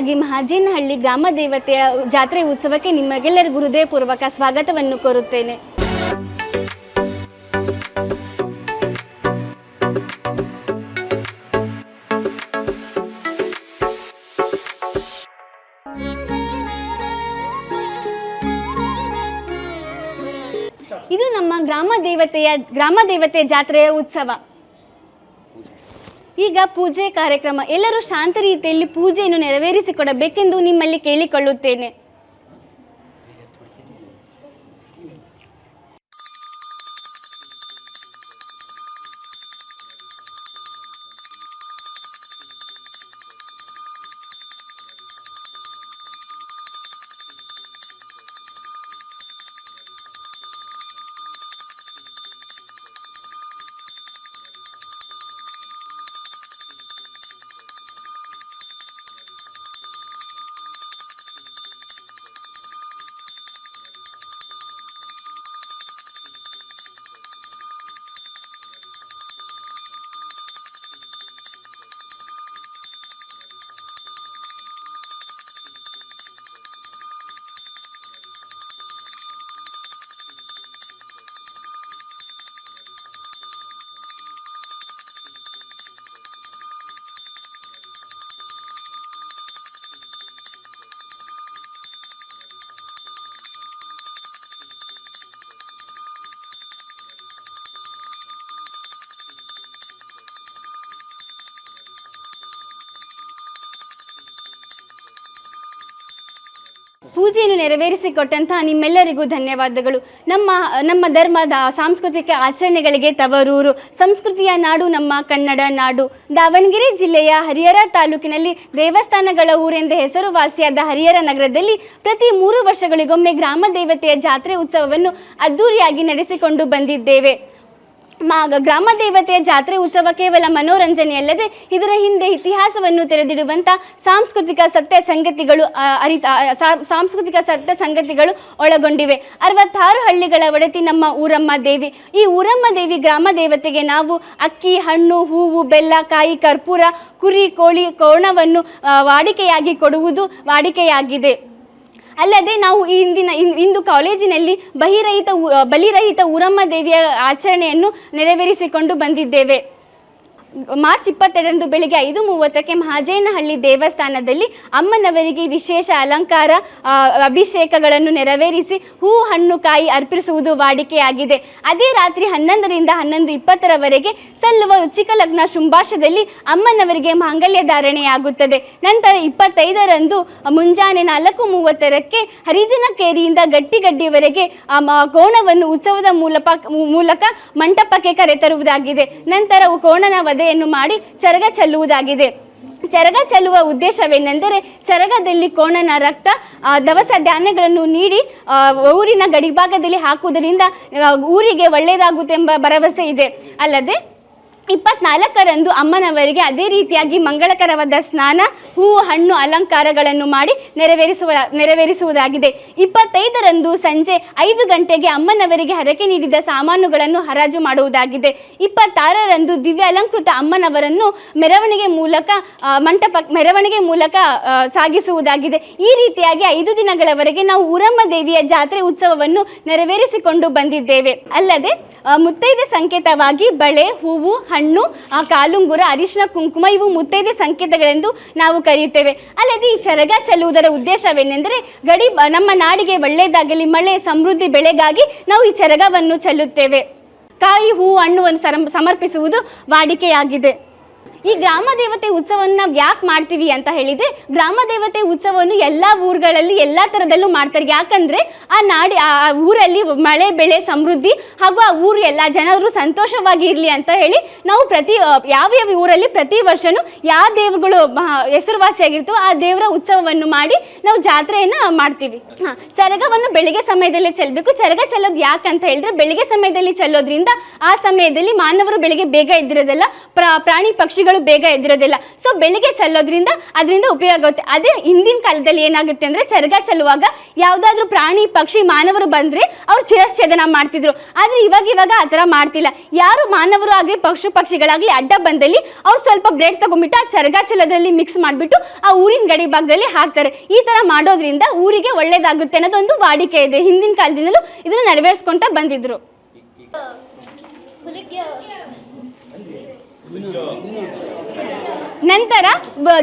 ಮೊದಲನೇದಾಗಿ ಮಹಾಜೇನಹಳ್ಳಿ ಗ್ರಾಮ ದೇವತೆಯ ಜಾತ್ರೆ ಉತ್ಸವಕ್ಕೆ ನಿಮಗೆಲ್ಲರಿಗೂ ಹೃದಯಪೂರ್ವಕ ಸ್ವಾಗತವನ್ನು ಕೋರುತ್ತೇನೆ. ಇದು ನಮ್ಮ ಗ್ರಾಮ ದೇವತೆಯ, ಗ್ರಾಮ ದೇವತೆ ಜಾತ್ರೆಯ ಉತ್ಸವ. ಈಗ ಪೂಜೆ ಕಾರ್ಯಕ್ರಮ ಎಲ್ಲರೂ ಶಾಂತ ರೀತಿಯಲ್ಲಿ ಪೂಜೆಯನ್ನು ನೆರವೇರಿಸಿಕೊಡಬೇಕೆಂದು ನಿಮ್ಮಲ್ಲಿ ಕೇಳಿಕೊಳ್ಳುತ್ತೇನೆ. ಪೂಜೆಯನ್ನು ನೆರವೇರಿಸಿಕೊಟ್ಟಂತಹ ನಿಮ್ಮೆಲ್ಲರಿಗೂ ಧನ್ಯವಾದಗಳು. ನಮ್ಮ ನಮ್ಮ ಧರ್ಮದ ಸಾಂಸ್ಕೃತಿಕ ಆಚರಣೆಗಳಿಗೆ ತವರೂರು. ಸಂಸ್ಕೃತಿಯ ನಾಡು ನಮ್ಮ ಕನ್ನಡ ನಾಡು. ದಾವಣಗೆರೆ ಜಿಲ್ಲೆಯ ಹರಿಹರ ತಾಲೂಕಿನಲ್ಲಿ ದೇವಸ್ಥಾನಗಳ ಊರೆಂದೇ ಹೆಸರುವಾಸಿಯಾದ ಹರಿಹರ ನಗರದಲ್ಲಿ ಪ್ರತಿ ಮೂರು ವರ್ಷಗಳಿಗೊಮ್ಮೆ ಗ್ರಾಮ ದೇವತೆಯ ಜಾತ್ರೆ ಉತ್ಸವವನ್ನು ಅದ್ದೂರಿಯಾಗಿ ನಡೆಸಿಕೊಂಡು ಬಂದಿದ್ದೇವೆ. ಗ್ರಾಮ ದೇವತೆಯ ಜಾತ್ರೆ ಉತ್ಸವ ಕೇವಲ ಮನೋರಂಜನೆಯಲ್ಲದೆ ಇದರ ಹಿಂದೆ ಇತಿಹಾಸವನ್ನು ತೆರೆದಿಡುವಂಥ ಸಾಂಸ್ಕೃತಿಕ ಸತ್ಯ ಸಂಗತಿಗಳು ಅರಿತ ಸಾಂಸ್ಕೃತಿಕ ಸತ್ಯ ಸಂಗತಿಗಳು ಒಳಗೊಂಡಿವೆ. ಅರವತ್ತಾರು ಹಳ್ಳಿಗಳ ಒಡತಿ ನಮ್ಮ ಊರಮ್ಮ ದೇವಿ. ಈ ಊರಮ್ಮ ದೇವಿ ಗ್ರಾಮ ದೇವತೆಗೆ ನಾವು ಅಕ್ಕಿ, ಹಣ್ಣು, ಹೂವು, ಬೆಲ್ಲ, ಕಾಯಿ, ಕರ್ಪೂರ, ಕುರಿ, ಕೋಳಿ, ಕೋಣವನ್ನು ವಾಡಿಕೆಯಾಗಿ ಕೊಡುವುದು ವಾಡಿಕೆಯಾಗಿದೆ. ಅಲ್ಲದೆ ನಾವು ಇನ್- ಇಂದು ಕಾಲೇಜಿನಲ್ಲಿ ಬಹಿರಹಿತ ಬಲಿರಹಿತ ಊರಮ್ಮ ದೇವಿಯ ಆಚರಣೆಯನ್ನು ನೆರವೇರಿಸಿಕೊಂಡು ಬಂದಿದ್ದೇವೆ. ಮಾರ್ಚ್ ಇಪ್ಪತ್ತೆರಡರಂದು ಬೆಳಿಗ್ಗೆ ಐದು ಮೂವತ್ತಕ್ಕೆ ಮಹಾಜೇನಹಳ್ಳಿ ದೇವಸ್ಥಾನದಲ್ಲಿ ಅಮ್ಮನವರಿಗೆ ವಿಶೇಷ ಅಲಂಕಾರ ಅಭಿಷೇಕಗಳನ್ನು ನೆರವೇರಿಸಿ ಹೂ ಹಣ್ಣು ಕಾಯಿ ಅರ್ಪಿಸುವುದು ವಾಡಿಕೆಯಾಗಿದೆ. ಅದೇ ರಾತ್ರಿ ಹನ್ನೊಂದರಿಂದ ಹನ್ನೊಂದು ಇಪ್ಪತ್ತರವರೆಗೆ ಸಲ್ಲುವ ರುಚಿಕ ಲಗ್ನ ಶುಂಭಾಷದಲ್ಲಿ ಅಮ್ಮನವರಿಗೆ ಮಾಂಗಲ್ಯ ಧಾರಣೆಯಾಗುತ್ತದೆ. ನಂತರ ಇಪ್ಪತ್ತೈದರಂದು ಮುಂಜಾನೆ ನಾಲ್ಕು ಮೂವತ್ತರಕ್ಕೆ ಹರಿಜನ ಕೇರಿಯಿಂದ ಮ- ಕೋಣವನ್ನು ಉತ್ಸವದ ಮೂಲಕ ಮೂಲಕ ಮಂಟಪಕ್ಕೆ ಕರೆತರುವುದಾಗಿದೆ. ನಂತರ ಕೋಣನ ವಧೆಯನ್ನು ಮಾಡಿ ಚರಗ ಚೆಲ್ಲುವುದಾಗಿದೆ. ಚರಗ ಚೆಲ್ಲುವ ಉದ್ದೇಶವೇನೆಂದರೆ ಚರಗದಲ್ಲಿ ಕೋಣನ ರಕ್ತ ದವಸ ಧಾನ್ಯಗಳನ್ನು ನೀಡಿ ಊರಿನ ಗಡಿಭಾಗದಲ್ಲಿ ಹಾಕುವುದರಿಂದ ಊರಿಗೆ ಒಳ್ಳೆಯದಾಗುತ್ತೆಂಬ ಭರವಸೆ ಇದೆ. ಅಲ್ಲದೆ ಇಪ್ಪತ್ನಾಲ್ಕರಂದು ಅಮ್ಮನವರಿಗೆ ಅದೇ ರೀತಿಯಾಗಿ ಮಂಗಳಕರವಾದ ಸ್ನಾನ, ಹೂವು, ಹಣ್ಣು, ಅಲಂಕಾರಗಳನ್ನು ಮಾಡಿ ನೆರವೇರಿಸುವ, ನೆರವೇರಿಸುವುದಾಗಿದೆ. ಇಪ್ಪತ್ತೈದರಂದು ಸಂಜೆ ಐದು ಗಂಟೆಗೆ ಅಮ್ಮನವರಿಗೆ ಹರಕೆ ನೀಡಿದ ಸಾಮಾನುಗಳನ್ನು ಹರಾಜು ಮಾಡುವುದಾಗಿದೆ. ಇಪ್ಪತ್ತಾರರಂದು ದಿವ್ಯ ಅಲಂಕೃತ ಅಮ್ಮನವರನ್ನು ಮೆರವಣಿಗೆ ಮೂಲಕ ಮಂಟಪ, ಮೆರವಣಿಗೆ ಮೂಲಕ ಸಾಗಿಸುವುದಾಗಿದೆ. ಈ ರೀತಿಯಾಗಿ ಐದು ದಿನಗಳವರೆಗೆ ನಾವು ಊರಮ್ಮ ದೇವಿಯ ಜಾತ್ರೆ ಉತ್ಸವವನ್ನು ನೆರವೇರಿಸಿಕೊಂಡು ಬಂದಿದ್ದೇವೆ. ಅಲ್ಲದೆ ಮುತ್ತೈದೆ ಸಂಕೇತವಾಗಿ ಬಳೆ, ಹೂವು, ಹಣ್ಣು ಆ, ಕಾಲುಂಗುರ ಅರಿಶಿನ ಕುಂಕುಮ ಇವು ಮುತ್ತೈದೆ ಸಂಕೇತಗಳೆಂದು ನಾವು ಕರೆಯುತ್ತೇವೆ. ಅಲ್ಲದೆ ಈ ಚರಗ ಚೆಲ್ಲುವುದರ ಉದ್ದೇಶವೇನೆಂದರೆ ಗಡಿ ನಮ್ಮ ನಾಡಿಗೆ ಒಳ್ಳೆಯದಾಗಲಿ ಮಳೆ ಸಮೃದ್ಧಿ ಬೆಳೆಗಾಗಿ ನಾವು ಈ ಚರಗವನ್ನು ಚೆಲ್ಲುತ್ತೇವೆ. ಕಾಯಿ ಹೂ ಹಣ್ಣುವನ್ನು ಸಮರ್ಪಿಸುವುದು ವಾಡಿಕೆಯಾಗಿದೆ. ಈ ಗ್ರಾಮ ದೇವತೆ ಉತ್ಸವವನ್ನು ನಾವು ಯಾಕೆ ಮಾಡ್ತೀವಿ ಅಂತ ಹೇಳಿದ್ರೆ, ಗ್ರಾಮ ದೇವತೆ ಉತ್ಸವವನ್ನು ಎಲ್ಲ ಊರುಗಳಲ್ಲಿ, ಎಲ್ಲ ಥರದಲ್ಲೂ ಮಾಡ್ತಾರೆ. ಯಾಕಂದ್ರೆ ಆ ನಾಡಿ, ಆ ಊರಲ್ಲಿ ಮಳೆ, ಬೆಳೆ, ಸಮೃದ್ಧಿ ಹಾಗೂ ಆ ಊರು ಎಲ್ಲ ಜನರು ಸಂತೋಷವಾಗಿ ಇರಲಿ ಅಂತ ಹೇಳಿ ನಾವು ಪ್ರತಿ ಯಾವ ಯಾವ ಊರಲ್ಲಿ ಪ್ರತಿ ವರ್ಷನೂ ಯಾವ ದೇವರುಗಳು ಹೆಸರುವಾಸಿಯಾಗಿರ್ತೋ ಆ ದೇವರ ಉತ್ಸವವನ್ನು ಮಾಡಿ ನಾವು ಜಾತ್ರೆಯನ್ನು ಮಾಡ್ತೀವಿ. ಹಾಂ, ಚರಗವನ್ನು ಬೆಳಿಗ್ಗೆ ಸಮಯದಲ್ಲಿ ಚೆಲ್ಲಬೇಕು ಚರಗ ಚೆಲ್ಲೋದು ಯಾಕಂತ ಹೇಳಿದ್ರೆ, ಬೆಳಿಗ್ಗೆ ಸಮಯದಲ್ಲಿ ಚೆಲ್ಲೋದ್ರಿಂದ ಆ ಸಮಯದಲ್ಲಿ ಮಾನವರು ಬೆಳಿಗ್ಗೆ ಬೇಗ ಇದ್ದಿರೋದೆಲ್ಲ ಪ್ರಾ, ಪ್ರಾಣಿ ಪಕ್ಷಿಗಳು ಬೇಗ ಎದ್ದಿರೋದಿಲ್ಲ. ಸೊ ಬೆಳಿಗ್ಗೆ ಚೆಲ್ಲೋದ್ರಿಂದ ಅದರಿಂದ ಉಪಯೋಗ ಆಗುತ್ತೆ. ಅದೇ ಹಿಂದಿನ ಕಾಲದಲ್ಲಿ ಏನಾಗುತ್ತೆ ಅಂದರೆ ಚರಗ ಚೆಲ್ಲುವಾಗ ಯಾವುದಾದ್ರೂ ಪ್ರಾಣಿ, ಪಕ್ಷಿ, ಮಾನವರು ಬಂದರೆ ಅವ್ರು ಚಿರಶ್ಛೇದನ ಮಾಡ್ತಿದ್ರು. ಆದರೆ ಇವಾಗ ಇವಾಗ ಆ ಥರ ಮಾಡ್ತಿಲ್ಲ. ಯಾರು ಮಾನವರು ಆಗಲಿ, ಪಶು ಪಕ್ಷಿಗಳಾಗಲಿ ಅಡ್ಡ ಬಂದಲ್ಲಿ ಅವ್ರು ಸ್ವಲ್ಪ ಬ್ಲೇಡ್ ತಗೊಂಡ್ಬಿಟ್ಟು ಆ ಚರಗ ಚೆಲ್ಲೋದ್ರಲ್ಲಿ ಮಿಕ್ಸ್ ಮಾಡಿಬಿಟ್ಟು ಆ ಊರಿನ ಗಡಿ ಭಾಗದಲ್ಲಿ ಹಾಕ್ತಾರೆ. ಈ ಥರ ಮಾಡೋದ್ರಿಂದ ಊರಿಗೆ ಒಳ್ಳೇದಾಗುತ್ತೆ ಅನ್ನೋದೊಂದು ವಾಡಿಕೆ ಇದೆ. ಹಿಂದಿನ ಕಾಲದಿಂದಲೂ ಇದನ್ನು ನೆರವೇರಿಸ್ಕೊಂತ ಬಂದಿದ್ರು. ನಂತರ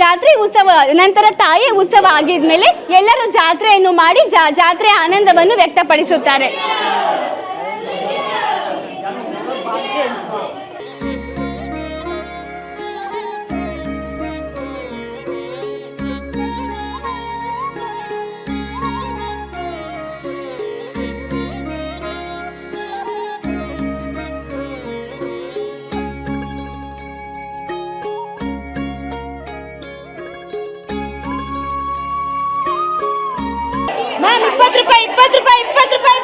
ಜಾತ್ರೆ ಉತ್ಸವ ನಂತರ ತಾಯಿ ಉತ್ಸವ ಆಗಿದ್ಮೇಲೆ ಎಲ್ಲರೂ ಜಾತ್ರೆಯನ್ನು ಮಾಡಿ ಜಾತ್ರೆಯ ಆನಂದವನ್ನು ವ್ಯಕ್ತಪಡಿಸುತ್ತಾರೆ. ಮ್ಯಾಮ್ ಇಪ್ಪತ್ತು ರೂಪಾಯಿ ಇಪ್ಪತ್ತು ರೂಪಾಯಿ ಇಪ್ಪತ್ತು ರೂಪಾಯಿ ಇಪ್ಪತ್ತು ರೂಪಾಯಿ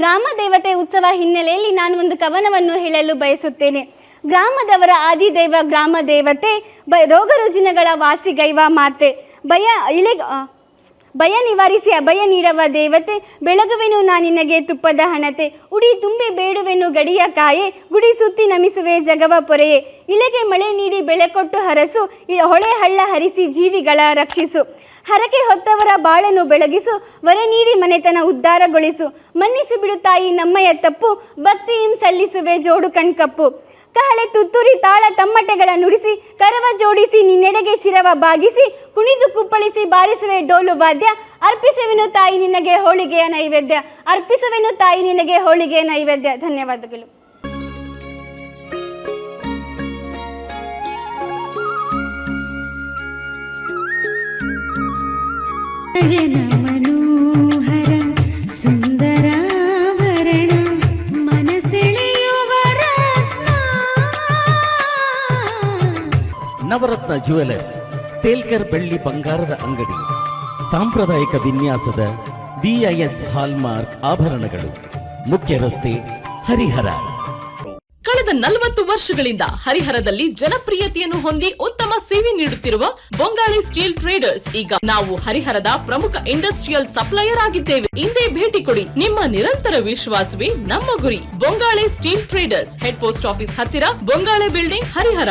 ಗ್ರಾಮ ದೇವತೆ ಉತ್ಸವ ಹಿನ್ನೆಲೆಯಲ್ಲಿ ನಾನು ಒಂದು ಕವನವನ್ನು ಹೇಳಲು ಬಯಸುತ್ತೇನೆ. ಗ್ರಾಮದವರ ಆದಿದೈವ ಗ್ರಾಮ ದೇವತೆ, ಬ ರುಜಿನಗಳ ವಾಸಿಗೈವ ಮಾತೆ, ಭಯ ಇಳೆ ಭಯ ನಿವಾರಿಸಿ ಅಭಯ ನೀಡವ ದೇವತೆ, ಬೆಳಗುವೆನು ನಾ ನಿನಗೆ ತುಪ್ಪದ ಹಣತೆ. ಉಡಿ ತುಂಬಿ ಬೇಡುವೆನು ಗಡಿಯ ಕಾಯೆ, ಗುಡಿ ಸುತ್ತಿ ನಮಿಸುವೆ ಜಗವ ಪೊರೆಯೇ. ಇಲೆಗೆ ಮಳೆ ನೀಡಿ ಬೆಳೆ ಕೊಟ್ಟು ಹರಸು ಹೊಳೆ ಹಳ್ಳ ಹರಿಸಿ ಜೀವಿಗಳ ರಕ್ಷಿಸು. ಹರಕೆ ಹೊತ್ತವರ ಬಾಳನ್ನು ಬೆಳಗಿಸು, ವರ ನೀಡಿ ಮನೆತನ ಉದ್ಧಾರಗೊಳಿಸು. ಮನ್ನಿಸಿ ಬಿಡು ತಾಯಿ ನಮ್ಮಯ ತಪ್ಪು ಭಕ್ತಿಯಿಂ ಸಲ್ಲಿಸುವೆ ಜೋಡು ಕಣ್ಕಪ್ಪು. ಕಹಳೆ ತುತ್ತೂರಿ ತಾಳ ತಮ್ಮಟೆಗಳ ನುಡಿಸಿ, ಕರವ ಜೋಡಿಸಿ ನಿನ್ನೆಡೆಗೆ ಶಿರವ ಬಾಗಿಸಿ, ಕುಣಿದು ಕುಪ್ಪಳಿಸಿ ಬಾರಿಸುವೆ ಡೋಲು ವಾದ್ಯ, ಅರ್ಪಿಸುವೆನು ತಾಯಿ ನಿನಗೆ ಹೋಳಿಗೆಯ ನೈವೇದ್ಯ, ಅರ್ಪಿಸುವೆನು ತಾಯಿ ನಿನಗೆ ಹೋಳಿಗೆಯ ನೈವೇದ್ಯ. ಧನ್ಯವಾದಗಳು. ನವರತ್ನ ಜುವೆಲರ್ಸ್ ತೇಲ್ಕರ್ ಬೆಳ್ಳಿ ಬಂಗಾರದ ಅಂಗಡಿ, ಸಾಂಪ್ರದಾಯಿಕ ವಿನ್ಯಾಸದ ಬಿಐಎಸ್ ಹಾಲ್ಮಾರ್ಕ್ ಆಭರಣಗಳು, ಮುಖ್ಯ ರಸ್ತೆ ಹರಿಹರ. ಕಳೆದ ನಲವತ್ತು ವರ್ಷಗಳಿಂದ ಹರಿಹರದಲ್ಲಿ ಜನಪ್ರಿಯತೆಯನ್ನು ಹೊಂದಿ ಉತ್ತಮ ಸೇವೆ ನೀಡುತ್ತಿರುವ ಬೊಂಗಾಳಿ ಸ್ಟೀಲ್ ಟ್ರೇಡರ್ಸ್, ಈಗ ನಾವು ಹರಿಹರದ ಪ್ರಮುಖ ಇಂಡಸ್ಟ್ರಿಯಲ್ ಸಪ್ಲೈಯರ್ ಆಗಿದ್ದೇವೆ. ಇಂದೇ ಭೇಟಿ ಕೊಡಿ ನಿಮ್ಮ ನಿರಂತರ ವಿಶ್ವಾಸವೇ ನಮ್ಮ ಗುರಿ. Bongale steel traders, head post office ಹತ್ತಿರ ಬೊಂಗಾಳೆ ಬಿಲ್ಡಿಂಗ್ ಹರಿಹರ.